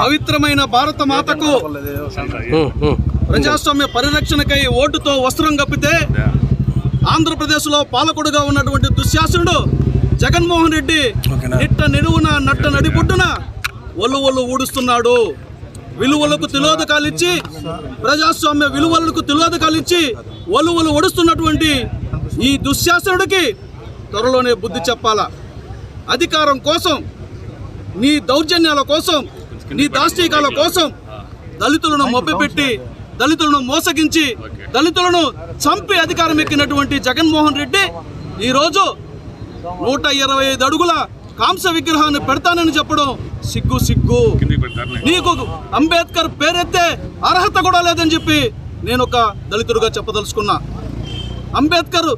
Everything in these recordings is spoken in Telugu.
పవిత్రమైన భారత మాతకు ప్రజాస్వామ్య పరిరక్షణకై ఓటుతో వస్త్రం కప్పితే ఆంధ్రప్రదేశ్లో పాలకుడుగా ఉన్నటువంటి దుశ్శాసనుడు జగన్మోహన్ రెడ్డి నిట్ట నిలువున నట్ట నడిబొడ్డున ఒళ్ళు ఒళ్ళు ఊడుస్తున్నాడు. విలువలకు తిలోదకాలు ఇచ్చి ప్రజాస్వామ్య విలువలకు తిలోదకాలు ఇచ్చి ఒళ్ళు ఒళ్ళు ఒడుస్తున్నటువంటి ఈ దుశ్శాసనుడికి త్వరలోనే బుద్ధి చెప్పాలా? అధికారం కోసం నీ దౌర్జన్యాల కోసం నీ దాష్టీకాల కోసం దళితులను మభ్యపెట్టి దళితులను మోసగించి దళితులను చంపి అధికారం ఎక్కినటువంటి జగన్మోహన్ రెడ్డి ఈరోజు నూట ఇరవై ఐదు అడుగుల కాంస విగ్రహాన్ని పెడతానని చెప్పడం సిగ్గు సిగ్గు. నీకు అంబేద్కర్ పేరెత్తే అర్హత కూడా లేదని చెప్పి నేను ఒక దళితుడిగా చెప్పదలుచుకున్నా. అంబేద్కర్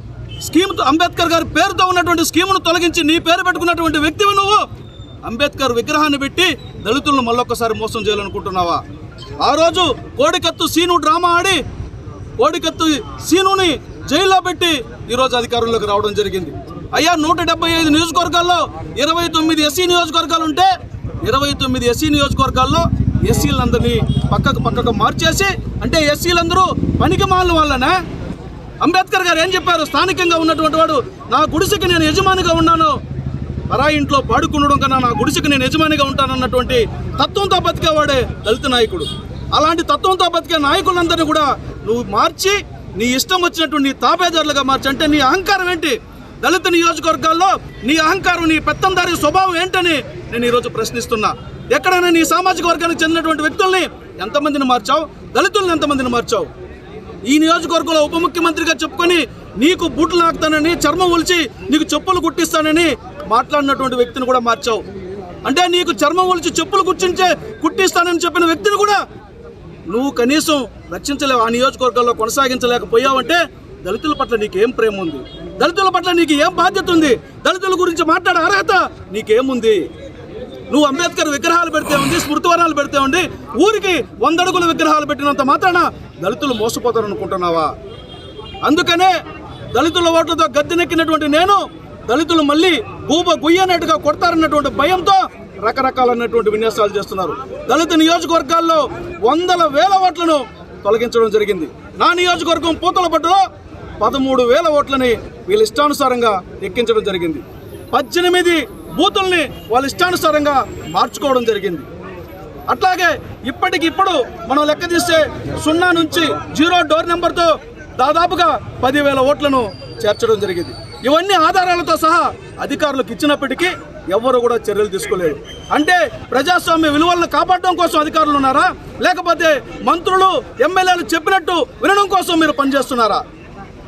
స్కీమ్ అంబేద్కర్ గారి పేరుతో ఉన్నటువంటి స్కీమును తొలగించి నీ పేరు పెట్టుకున్నటువంటి వ్యక్తివి నువ్వు. అంబేద్కర్ విగ్రహాన్ని పెట్టి దళితులను మళ్ళొక్కసారి మోసం చేయాలనుకుంటున్నావా? ఆ రోజు కోడికత్తు సీను డ్రామా ఆడి కోడికత్తు సీనుని జైల్లో పెట్టి ఈరోజు అధికారంలోకి రావడం జరిగింది. అయ్యా నూట డెబ్బై ఐదు నియోజకవర్గాల్లో ఇరవై తొమ్మిది ఎస్సీ నియోజకవర్గాలు ఉంటే ఇరవై తొమ్మిది ఎస్సీ నియోజకవర్గాల్లో ఎస్సీలందరినీ పక్కకు పక్కకు మార్చేసి అంటే ఎస్సీలందరూ పనికి మాలిన వాళ్ళనే? అంబేద్కర్ గారు ఏం చెప్పారు? స్థానికంగా ఉన్నటువంటి వాడు నా గుడిసెకి నేను యజమానిగా ఉన్నాను. పరా ఇంట్లో పాడుకుండడం కన్నా నా గుడిసెకి నేను యజమానిగా ఉంటానన్నటువంటి తత్వంతో బతికేవాడే దళిత నాయకుడు. అలాంటి తత్వంతో బతికే నాయకులందరినీ కూడా నువ్వు మార్చి నీ ఇష్టం వచ్చినటువంటి నీ తాపేదారులుగా మార్చి అంటే నీ అహంకారం ఏంటి? దళిత నియోజకవర్గాల్లో నీ అహంకారం నీ పెత్తందారి స్వభావం ఏంటని నేను ఈరోజు ప్రశ్నిస్తున్నా. ఎక్కడైనా నీ సామాజిక వర్గానికి చెందినటువంటి వ్యక్తుల్ని ఎంతమందిని మార్చావు? దళితుల్ని ఎంతమందిని మార్చావు? ఈ నియోజకవర్గంలో ఉప ముఖ్యమంత్రిగా చెప్పుకొని నీకు బూట్లు నాకుతానని చర్మం ఒలిచి నీకు చెప్పులు కుట్టిస్తానని మాట్లాడినటువంటి వ్యక్తిని కూడా మార్చావు. అంటే నీకు చర్మం ఒలిచి చెప్పులు కుర్చించే కుట్టిస్తానని చెప్పిన వ్యక్తిని కూడా నువ్వు కనీసం రక్షించలేవు. ఆ నియోజకవర్గంలో కొనసాగించలేకపోయావంటే దళితుల పట్ల నీకేం ప్రేమ ఉంది? దళితుల పట్ల నీకు ఏం బాధ్యత ఉంది? దళితుల గురించి మాట్లాడే అర్హత నీకేముంది? నువ్వు అంబేద్కర్ విగ్రహాలు పెడితే ఉంది స్మృతివరాలు పెడితే ఉండి ఊరికి వందడుగుల విగ్రహాలు పెట్టినంత మాత్రాన దళితులు మోసపోతారు అనుకుంటున్నావా అందుకనే దళితుల ఓట్లతో గద్దెనెక్కినటువంటి నేను దళితులు మళ్ళీ భూమ గుయ్యనట్టుగా కొడతారన్నటువంటి భయంతో రకరకాలైనటువంటి విన్యాసాలు చేస్తున్నారు. దళిత నియోజకవర్గాల్లో వందల వేల ఓట్లను తొలగించడం జరిగింది. నా నియోజకవర్గం పూతలపట్టులో పదమూడు వేల ఓట్లని వీళ్ళ ఇష్టానుసారంగా ఎక్కించడం జరిగింది. పద్దెనిమిది బూతుల్ని వాళ్ళ ఇష్టానుసారంగా మార్చుకోవడం జరిగింది. అట్లాగే ఇప్పటికిప్పుడు మనం లెక్క తీస్తే సున్నా నుంచి జీరో డోర్ నెంబర్తో దాదాపుగా పదివేల ఓట్లను చేర్చడం జరిగింది. ఇవన్నీ ఆధారాలతో సహా అధికారులకు ఇచ్చినప్పటికీ ఎవ్వరు కూడా చర్యలు తీసుకోలేదు. అంటే ప్రజాస్వామ్య విలువలను కాపాడడం కోసం అధికారులు ఉన్నారా? లేకపోతే మంత్రులు ఎమ్మెల్యేలు చెప్పినట్టు వినడం కోసం మీరు పనిచేస్తున్నారా?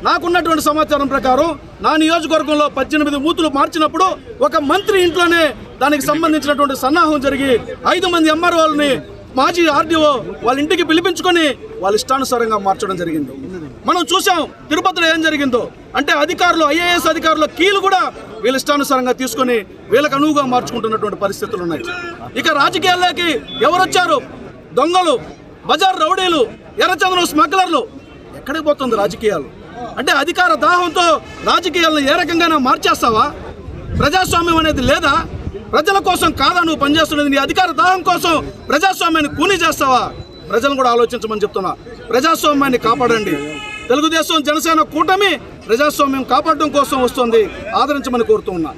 నాకున్నటువంటి సమాచారం ప్రకారం నా నియోజకవర్గంలో పద్దెనిమిది మూతులు మార్చినప్పుడు ఒక మంత్రి ఇంట్లోనే దానికి సంబంధించినటువంటి సన్నాహం జరిగి ఐదు మంది ఎంఆర్ఓల్ని మాజీ ఆర్డీఓ వాళ్ళ ఇంటికి పిలిపించుకొని వాళ్ళ ఇష్టానుసారంగా మార్చడం జరిగింది. మనం చూసాం తిరుపతిలో ఏం జరిగిందో. అంటే అధికారులు ఐఏఎస్ అధికారుల కీలు కూడా వీళ్ళ ఇష్టానుసారంగా తీసుకొని వీళ్ళకి అనువుగా మార్చుకుంటున్నటువంటి పరిస్థితులు ఉన్నాయి. ఇక రాజకీయాల్లోకి ఎవరు వచ్చారు దొంగలు బజార్ రౌడీలు ఎర్రచంద్రం స్మగ్లర్లు. ఎక్కడికి పోతుంది రాజకీయాలు? అంటే అధికార దాహంతో రాజకీయాలను ఏ రకంగా మార్చేస్తావా? ప్రజాస్వామ్యం అనేది లేదా? ప్రజల కోసం కాదా నువ్వు పనిచేస్తున్నది? నీ అధికార దాహం కోసం ప్రజాస్వామ్యాన్ని కూని చేస్తావా? ప్రజలను కూడా ఆలోచించమని చెప్తున్నా. ప్రజాస్వామ్యాన్ని కాపాడండి. తెలుగుదేశం జనసేన కూటమి ప్రజాస్వామ్యం కాపాడడం కోసం వస్తుంది. ఆదరించమని కోరుతూ ఉన్నా.